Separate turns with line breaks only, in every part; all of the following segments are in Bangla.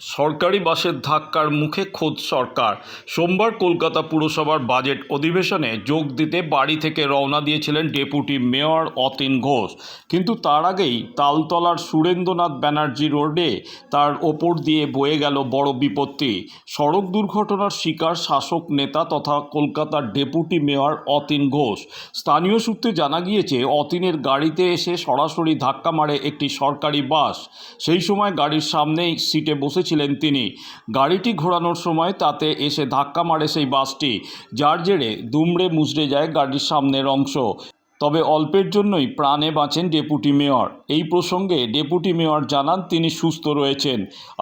সরকারি বাসের ধাক্কার মুখে খোদ সরকার। সোমবার কলকাতা পুরসভার বাজেট অধিবেশনে যোগ দিতে বাড়ি থেকে রওনা দিয়েছিলেন ডেপুটি মেয়র অতীন ঘোষ। কিন্তু তার আগেই তালতলার সুরেন্দ্রনাথ ব্যানার্জি রোডে তার ওপর দিয়ে বয়ে গেল বড় বিপত্তি। সড়ক দুর্ঘটনার শিকার শাসক নেতা তথা কলকাতার ডেপুটি মেয়র অতীন ঘোষ। স্থানীয় সূত্রে জানা গিয়েছে, অতীনের গাড়িতে এসে সরাসরি ধাক্কা মারে একটি সরকারি বাস। সেই সময় গাড়ির সামনেই সিটে বসেছিলেন তিনি। গাড়িটি ঘোরানোর সময় তাতে এসে ধাক্কা মারে সেই বাসটি, যার জেরে দুমড়ে মুচড়ে যায় গাড়ির সামনের অংশ। তবে অল্পের জন্যই প্রাণে বাঁচেন ডেপুটি মেয়র। এই প্রসঙ্গে ডেপুটি মেয়র জানান তিনি সুস্থ রয়েছেন,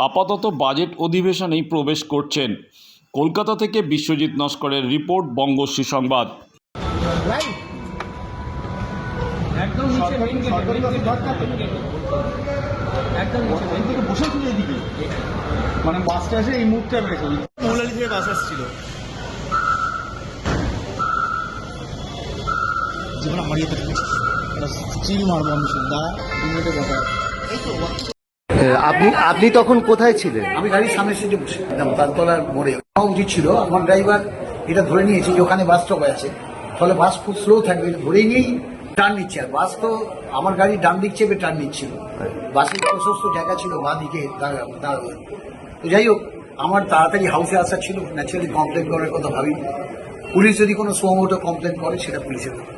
আপাতত বাজেট অধিবেশনেই প্রবেশ করছেন। কলকাতা থেকে বিশ্বজিৎ নস্করের রিপোর্ট বঙ্গশ্রী সংবাদ
রাইট
একদম
বাসে এদিকে? মানে বাসটা এসে এই মুখটা মৌলালি থেকে বাস আসছিল। জীবন আমার ইয়ে চিল মারবো আমি দু মিনিটে কথা
আপনি আপনি তখন কোথায় ছিলেন?
আমি গাড়ির সামনে সিটে বসে। ছিলাম তালতলার মোড়ে। হওয়া উচিত ছিল আমার ড্রাইভার এটা ধরে নিয়েছে যে ওখানে বাস স্টপ আছে। ফলে বাস খুব স্লো থাকবে ধরে নিয়েই টার্ন নিচ্ছে আর বাস তো আমার গাড়ি ডান দিক চেপে টার্ন নিচ্ছিল। বাসের প্রশস্ত জায়গা ছিল বা দিকে তো যাই হোক, আমার তাড়াতাড়ি হাউসে আসা ছিল। ন্যাচারালি কমপ্লেন করার কথা ভাবি। পুলিশ যদি কোনো সোমোটো কমপ্লেন করে, সেটা পুলিশের ব্যাপার।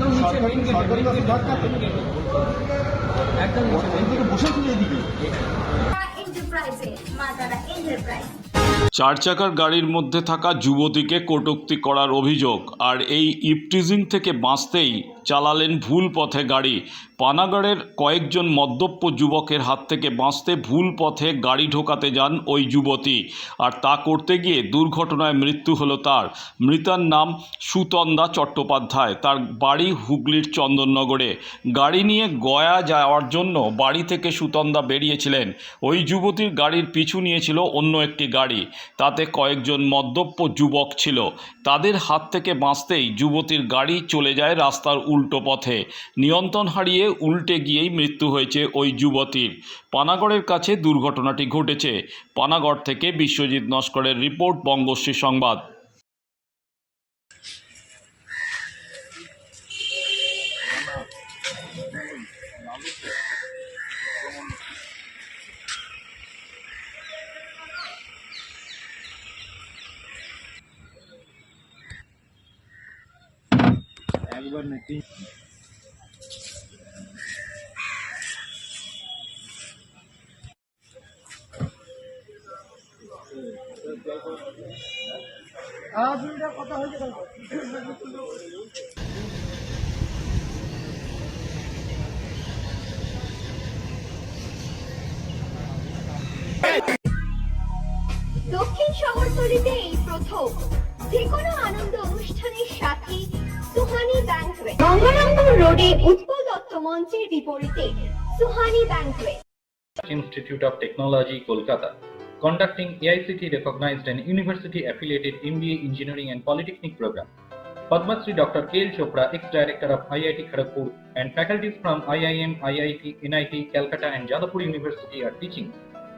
একদম নিচে মেইন গেট একদম নিচে
এন্টারপ্রাইজে এন্টারপ্রাইজ
চার চাকার গাড়ির মধ্যে থাকা যুবতীকে কটুক্তি করার অভিযোগ আর এই ইপটিজিং থেকে বাঁচতেই চালালেন ভুল পথে গাড়ি। পানাগড়ের কয়েকজন মদ্যপ্য যুবকের হাত থেকে বাঁচতে ভুল পথে গাড়ি ঢোকাতে যান ওই যুবতী। আর তা করতে গিয়ে দুর্ঘটনায় মৃত্যু হলো তার। মৃতার নাম সুতন্দা চট্টোপাধ্যায়। তার বাড়ি হুগলির চন্দননগরে। গাড়ি নিয়ে গয়া যাওয়ার জন্য বাড়ি থেকে সুতন্দা বেরিয়েছিলেন। ওই যুবতীর গাড়ির পিছু নিয়েছিল অন্য একটি গাড়ি। তাতে কয়েকজন মদ্যপ্য যুবক ছিল। তাদের হাত থেকে বাঁচতেই যুবতীর গাড়ি চলে যায় রাস্তার উল্টো পথে। নিয়ন্ত্রণ হারিয়ে উল্টে গিয়েই মৃত্যু হয়েছে ওই যুবতীর। পানাগড়ের কাছে দুর্ঘটনাটি ঘটেছে। পানাগড় থেকে বিশ্বজিৎ নস্করের রিপোর্ট, বঙ্গশ্রী সংবাদ।
একবার নাকি?
দক্ষিণ শহরতলিতে এই প্রথম যে কোনো সুহানি ব্যাংকুয়েট গঙ্গারামপুর রোডে উৎপল দত্ত মঞ্চের বিপরীতে Suhani banquet
Institute of Technology, Kolkata, conducting AICT recognized and university affiliated MBA Engineering and Polytechnic program. Padma Shri Dr. K. Chopra, ex-director of IIT Kharagpur, and faculties from IIM, IIT, NIT, Calcutta, and Jadavpur University are teaching.